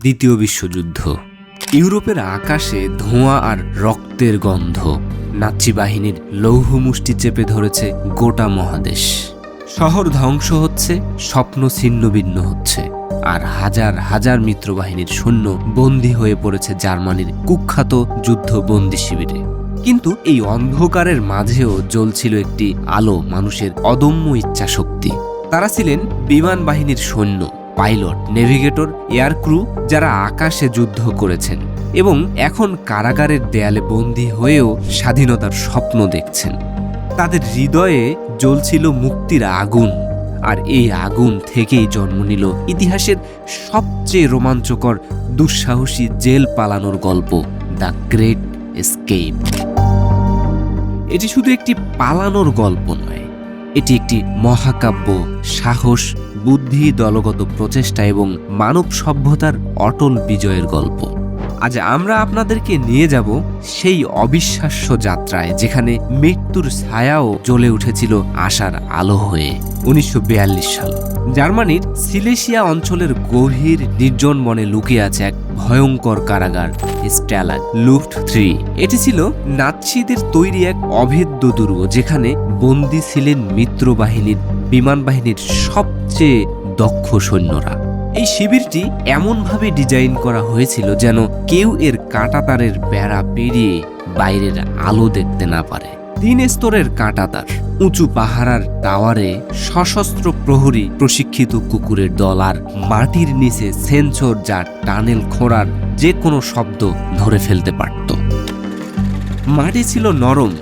দ্বিতীয় বিশ্বযুদ্ধ। ইউরোপের আকাশে ধোঁয়া আর রক্তের গন্ধ নাচি বাহিনীর লৌহ মুষ্টি চেপে ধরেছে গোটা মহাদেশ। শহর ধ্বংস হচ্ছে, স্বপ্ন ছিন্নভিন্ন হচ্ছে, আর হাজার হাজার মিত্রবাহিনীর সৈন্য বন্দী হয়ে পড়েছে জার্মানির কুখ্যাত যুদ্ধ বন্দি শিবিরে। কিন্তু এই অন্ধকারের মাঝেও জ্বলছিল একটি আলো মানুষের অদম্য ইচ্ছা শক্তি তারা ছিলেন বিমান বাহিনীর সৈন্য। পাইলট, নেভিগেটর, এয়ার ক্রু যারা আকাশে যুদ্ধ করেছেন এবং এখন কারাগারের দেয়ালে বন্দী হয়েও স্বাধীনতার স্বপ্ন দেখছেন। তাদের হৃদয়ে জ্বলছিল মুক্তির আগুন আর এই আগুন থেকেই জন্ম নিল ইতিহাসের সবচেয়ে রোমাঞ্চকর, দুঃসাহসী জেল পালানোর গল্প, দ্য গ্রেট এসকেপ। এটি শুধু একটি পালানোর গল্প নয় এটি একটি মহাকাব্য সাহস বুদ্ধি দলগত প্রচেষ্টা এবং মানব সভ্যতার অটল বিজয়ের গল্প। আজ আমরা আপনাদেরকে নিয়ে যাব সেই অবিশ্বাস্য যাত্রায়, যেখানে মৃত্যুর ছায়াও জ্বলে উঠেছিল আশার আলো হয়ে, উনিশশো বিয়াল্লিশ সাল। জার্মানির সিলেশিয়া অঞ্চলের গভীর নির্জন বনে লুকিয়ে আছে এক ভয়ঙ্কর কারাগার স্ট্যালাগ লুফট থ্রি। এটি ছিল নাৎসিদের তৈরি এক অভেদ্য দুর্গ, যেখানে বন্দী ছিলেন মিত্র বাহিনীর বিমান বাহিনীর সবচেয়ে দক্ষ সৈন্যরা। এই শিবিরটি এমনভাবে ডিজাইন করা হয়েছিল যেন কেউ এর কাঁটাতারের বেড়া পেরিয়ে বাইরের আলো দেখতে না পারে। তিন স্তরের কাঁটাতার, উঁচু পাহারার টাওয়ারে সশস্ত্র প্রহরী, প্রশিক্ষিত কুকুরের দল আর মাটির নিচে সেন্সর যা টানেল খোঁড়ার যে কোনো শব্দ ধরে ফেলতে পারত। মাটি ছিল নরম,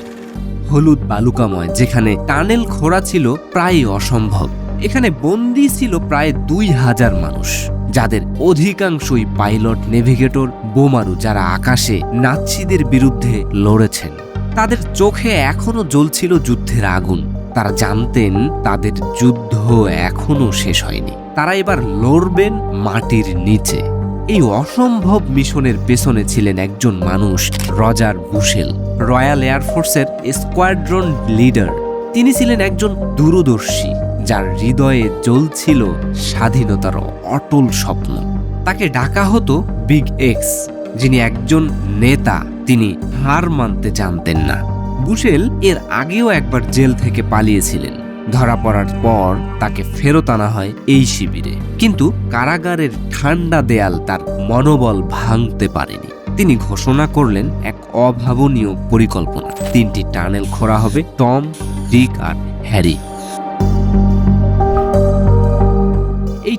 হলুদ বালুকাময়, যেখানে টানেল খোঁড়া ছিল প্রায় অসম্ভব। এখানে বন্দি ছিল প্রায় দুই হাজার মানুষ, যাদের অধিকাংশই পাইলট, নেভিগেটর, বোমারু যারা আকাশে নাৎসিদের বিরুদ্ধে লড়েছেন। তাদের চোখে এখনও জ্বলছিল যুদ্ধের আগুন। তারা জানতেন তাদের যুদ্ধ এখনও শেষ হয়নি। তারা এবার লড়বেন মাটির নিচে। এই অসম্ভব মিশনের পেছনে ছিলেন একজন মানুষ, রজার বুশেল, রয়্যাল এয়ারফোর্সের স্কোয়াড্রন লিডার। তিনি ছিলেন একজন দূরদর্শী। যার হৃদয়ে জ্বলছিল স্বাধীনতার অটল স্বপ্ন। তাকে ডাকা হতো বিগ এক্স যিনি একজন নেতা, তিনি হার মানতে জানতেন না। বুশেল এর আগেও একবার জেল থেকে পালিয়েছিলেন। ধরা পড়ার পর তাকে ফেরত আনা হয় এই শিবিরে। কিন্তু কারাগারের ঠান্ডা দেয়াল তার মনোবল ভাঙতে পারেনি। তিনি ঘোষণা করলেন এক অভাবনীয় পরিকল্পনা। তিনটি টানেল খোঁড়া হবে টম, ডিক আর হ্যারি।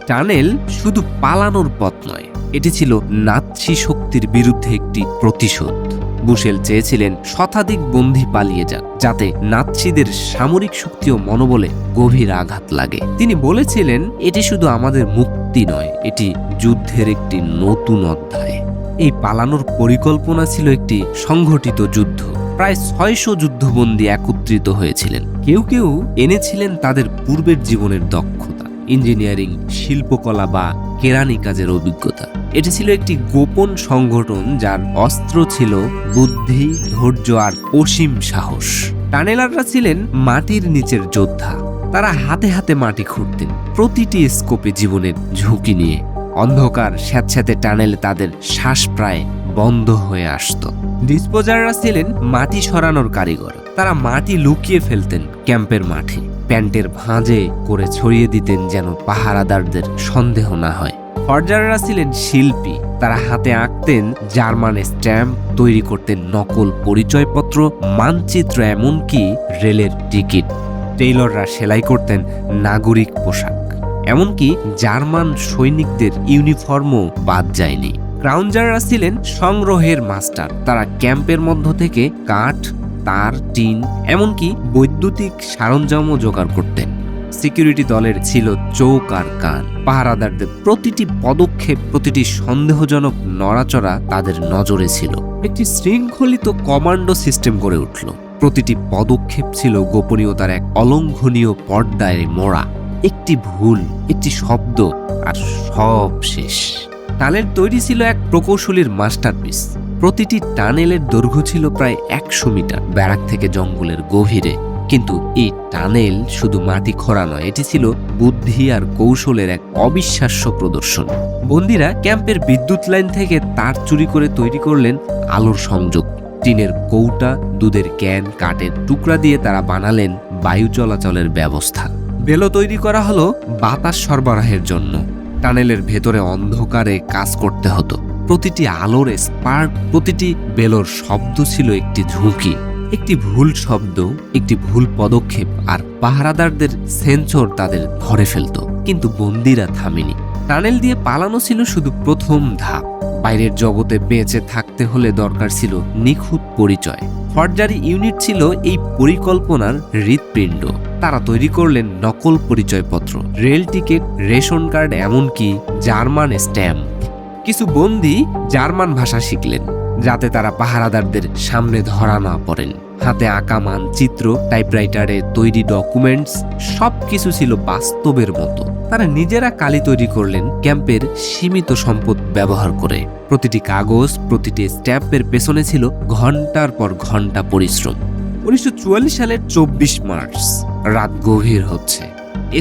টানেল শুধু পালানোর পথ নয়, এটি ছিল নাৎসি শক্তির বিরুদ্ধে একটি প্রতিশোধ। বুশেল চেয়েছিলেন শতাধিক বন্দী পালিয়ে যাক, যাতে নাৎসিদের সামরিক শক্তি ও মনোবলে গভীর আঘাত লাগে। তিনি বলেছিলেন, এটি শুধু আমাদের মুক্তি নয়, এটি যুদ্ধের একটি নতুন অধ্যায়। এই পালানোর পরিকল্পনা ছিল একটি সংঘটিত যুদ্ধ। প্রায় ছয়শো যুদ্ধবন্দী একত্রিত হয়েছিলেন। কেউ কেউ এনেছিলেন তাদের পূর্বের জীবনের দক্ষতা ইঞ্জিনিয়ারিং, শিল্পকলা বা কেরানি কাজের অভিজ্ঞতা। এটি ছিল একটি গোপন সংগঠন যার অস্ত্র ছিল বুদ্ধি, ধৈর্য আর অসীম সাহস। টানেলাররা ছিলেন মাটির নিচের যোদ্ধা। তারা হাতে হাতে মাটি খুঁড়তেন প্রতিটি স্কোপে জীবনের ঝুঁকি নিয়ে। অন্ধকার স্যাঁতস্যাঁতে টানেলে তাদের শ্বাস প্রায় বন্ধ হয়ে আসতো। ডিসপোজাররা ছিলেন মাটি সরানোর কারিগর। তারা মাটি লুকিয়ে ফেলতেন ক্যাম্পের মাঠে। প্যান্টের ভাঁজে করে ছড়িয়ে দিতেন যেন পাহারাদারদের সন্দেহ না হয়। ফর্জাররা ছিলেন শিল্পী। তারা হাতে আঁকতেন জার্মান স্ট্যাম্প, তৈরি করতেন নকল পরিচয়পত্র, মানচিত্র এমনকি রেলের টিকিট। টেইলররা সেলাই করতেন নাগরিক পোশাক। এমনকি জার্মান সৈনিকদের ইউনিফর্মও বাদ যায়নি। ক্রাউঞ্জাররা ছিলেন সংগ্রহের মাস্টার। তারা ক্যাম্পের মধ্য থেকে কাঠ তার, টিন, এমনকি বৈদ্যুতিক সরঞ্জামও জোগাড় করতেন। সিকিউরিটি দলের ছিল চোখ আর কান। পাহারাদারদের প্রতিটি পদক্ষেপ, প্রতিটি সন্দেহজনক নড়াচড়া তাদের নজরে ছিল। একটি শৃঙ্খলিত কমান্ডো সিস্টেম গড়ে উঠল। প্রতিটি পদক্ষেপ ছিল গোপনীয়তার এক অলঙ্ঘনীয় পর্দায় মোড়া। একটি ভুল, একটি শব্দ, আর সব শেষ। টানেল তৈরি ছিল এক প্রকৌশলীর মাস্টারপিস। প্রতিটি টানেলের দৈর্ঘ্য ছিল প্রায় একশো মিটার, ব্যারাক থেকে জঙ্গলের গভীরে। কিন্তু এই টানেল শুধু মাটি খোঁড়া নয়, এটি ছিল বুদ্ধি আর কৌশলের এক অবিশ্বাস্য প্রদর্শন। বন্দিরা ক্যাম্পের বিদ্যুৎ লাইন থেকে তার চুরি করে তৈরি করলেন আলোর সংযোগ। টিনের কৌটা, দুধের ক্যান, কাঠের টুকরা দিয়ে তারা বানালেন বায়ু চলাচলের ব্যবস্থা। বেলো তৈরি করা হলো বাতাস সরবরাহের জন্য। টানেলের ভেতরে অন্ধকারে কাজ করতে হতো। প্রতিটি আলোর স্পার্ক, প্রতিটি বেলোর শব্দ ছিল একটি ঝুঁকি। একটি ভুল শব্দ, একটি ভুল পদক্ষেপ আর পাহারাদারদের সেন্সর তাদের ধরে ফেলত। কিন্তু বন্দিরা থামেনি। টানেল দিয়ে পালানো ছিল শুধু প্রথম ধাপ। বাইরের জগতে বেঁচে থাকতে হলে দরকার ছিল নিখুঁত পরিচয়। ফর্জারি ইউনিট ছিল এই পরিকল্পনার হৃৎপিণ্ড। তারা তৈরি করলেন নকল পরিচয়পত্র। রেল টিকিট, রেশন কার্ড, এমনকি জার্মান স্ট্যাম্প। কিছু বন্দি জার্মান ভাষা শিখলেন, যাতে তারা পাহারাদারদের সামনে ধরা না পড়েন। হাতে আঁকা মানচিত্র, টাইপরাইটারে তৈরি ডকুমেন্টস সব কিছু ছিল বাস্তবের মতো। তারা নিজেরা কালি তৈরি করলেন ক্যাম্পের সীমিত সম্পদ ব্যবহার করে। প্রতিটি কাগজ, প্রতিটি স্ট্যাম্পের পেছনে ছিল ঘণ্টার পর ঘণ্টা পরিশ্রম। উনিশশো চুয়াল্লিশ সালের চব্বিশ মার্চ, রাত গভীর হচ্ছে।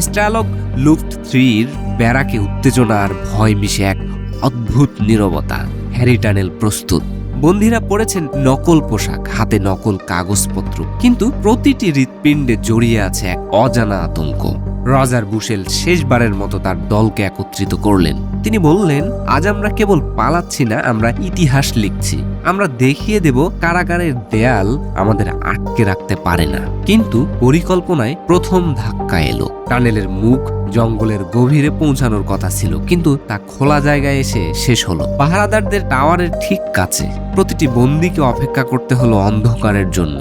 স্ট্রালক লুফট থ্রির ব্যারাকে উত্তেজনা আর ভয় মিশে এক অদ্ভুত নিরবতা। হ্যারি টানেল প্রস্তুত। বন্ধিরা পড়েছেন নকল পোশাক, হাতে নকল কাগজপত্র। কিন্তু প্রতিটি হৃৎপিণ্ডে জড়িয়ে আছে এক অজানা আতঙ্ক। রজার বুশেল শেষবারের মতো তার দলকে একত্রিত করলেন। তিনি বললেন, আজ আমরা কেবল পালাচ্ছি না, আমরা ইতিহাস লিখছি। আমরা দেখিয়ে দেব কারাগারের দেয়াল আমাদের আটকে রাখতে পারে না। কিন্তু পরিকল্পনায় প্রথম ধাক্কা এলো। টানেলের মুখ জঙ্গলের গভীরে পৌঁছানোর কথা ছিল, কিন্তু তা খোলা জায়গায় এসে শেষ হলো। পাহারাদারদের টাওয়ারের ঠিক কাছে প্রতিটি বন্দিকে অপেক্ষা করতে হলো অন্ধকারের জন্য।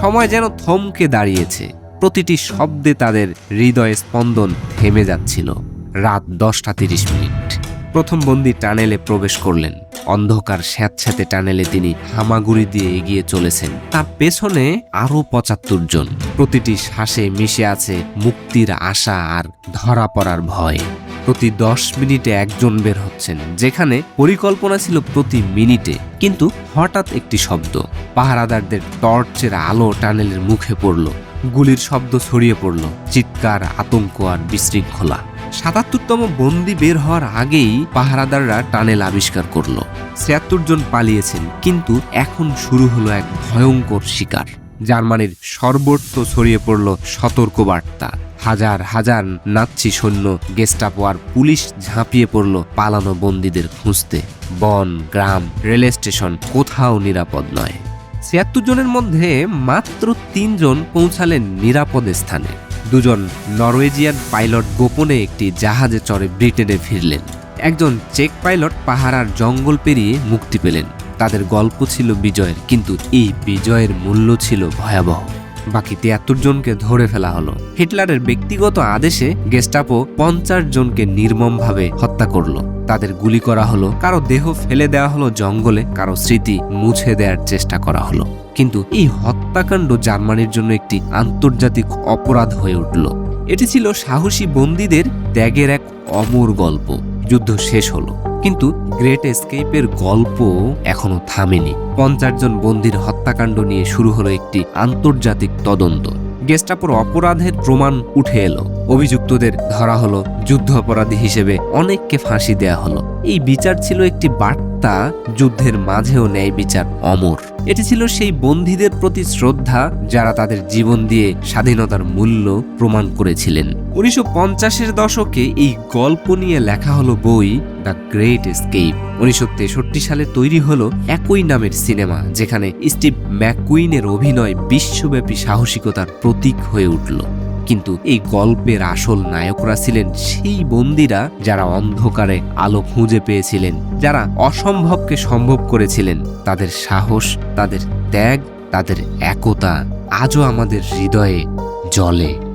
সময় যেন থমকে দাঁড়িয়েছে। প্রতিটি শব্দে তাদের হৃদয় স্পন্দন থেমে যাচ্ছিল। রাত দশটা তিরিশ মিনিট। প্রথম বন্দি টানেলে প্রবেশ করলেন। অন্ধকার স্যাঁতস্যাঁতে টানেলে তিনি হামাগুড়ি দিয়ে এগিয়ে চলেছেন। তার পেছনে আরও পঁচাত্তর জন। প্রতিটি শ্বাসে মিশে আছে মুক্তির আশা আর ধরা পড়ার ভয়। প্রতি দশ মিনিটে একজন বের হচ্ছেন, যেখানে পরিকল্পনা ছিল প্রতি মিনিটে। কিন্তু হঠাৎ একটি শব্দ। পাহারাদারদের টর্চের আলো টানেলের মুখে পড়ল। গুলির শব্দ ছড়িয়ে পড়ল। চিৎকার, আতঙ্ক আর বিশৃঙ্খলা। সাতাত্তরতম বন্দি বের হওয়ার আগেই পাহারাদাররা টানেল আবিষ্কার করল। ছিয়াত্তর জন পালিয়েছেন, কিন্তু এখন শুরু হলো এক ভয়ঙ্কর শিকার। জার্মানির সর্বত্র ছড়িয়ে পড়ল সতর্ক বার্তা হাজার হাজার নাচ্ছি সৈন্য গেস্টাপো আর পুলিশ ঝাঁপিয়ে পড়ল পালানো বন্দীদের খুঁজতে। বন, গ্রাম, রেল স্টেশন কোথাও নিরাপদ নয়। ছিয়াত্তর জনের মধ্যে মাত্র তিনজন পৌঁছালেন নিরাপদ স্থানে। দুজন নরওয়েজিয়ান পাইলট গোপনে একটি জাহাজে চড়ে ব্রিটেনে ফিরলেন। একজন চেক পাইলট পাহারার জঙ্গল পেরিয়ে মুক্তি পেলেন। তাদের গল্প ছিল বিজয়ের, কিন্তু এই বিজয়ের মূল্য ছিল ভয়াবহ। বাকি তিয়াত্তর জনকে ধরে ফেলা হলো। হিটলারের ব্যক্তিগত আদেশে গেস্টাপো পঞ্চাশ জনকে নির্মমভাবে হত্যা করল। তাদের গুলি করা হলো, কারও দেহ ফেলে দেওয়া হলো জঙ্গলে, কারও স্মৃতি মুছে দেওয়ার চেষ্টা করা হলো। কিন্তু এই হত্যাকাণ্ড জার্মানির জন্য একটি আন্তর্জাতিক অপরাধ হয়ে উঠল। এটি ছিল সাহসী বন্দীদের ত্যাগের এক অমর গল্প। যুদ্ধ শেষ হলো। কিন্তু গ্রেট এসকেপের গল্প এখনও থামেনি। পঞ্চাশ জন বন্দির হত্যাকাণ্ড নিয়ে শুরু হলো একটি আন্তর্জাতিক তদন্ত। গেস্টাপোর অপরাধের প্রমাণ উঠে এলো। অভিযুক্তদের ধরা হলো যুদ্ধ অপরাধী হিসেবে। অনেককে ফাঁসি দেয়া হলো। এই বিচার ছিল একটি বার্তা যুদ্ধের মাঝেও ন্যায় বিচার অমর। এটি ছিল সেই বন্দীদের প্রতি শ্রদ্ধা যারা তাদের জীবন দিয়ে স্বাধীনতার মূল্য প্রমাণ করেছিলেন। উনিশশো পঞ্চাশের দশকে এই গল্প নিয়ে লেখা হলো বই দ্য গ্রেট এসকেপ। উনিশশো তেষট্টি সালে তৈরি হলো একই নামের সিনেমা, যেখানে স্টিভ ম্যাকুইনের অভিনয় বিশ্বব্যাপী সাহসিকতার প্রতীক হয়ে উঠল। কিন্তু এই গল্পের আসল নায়করা ছিলেন সেই বন্দিরা যারা অন্ধকারে আলো খুঁজে পেয়েছিলেন, যারা অসম্ভবকে সম্ভব করেছিলেন। তাদের সাহস, তাদের ত্যাগ, তাদের একতা আজও আমাদের হৃদয়ে জ্বলে।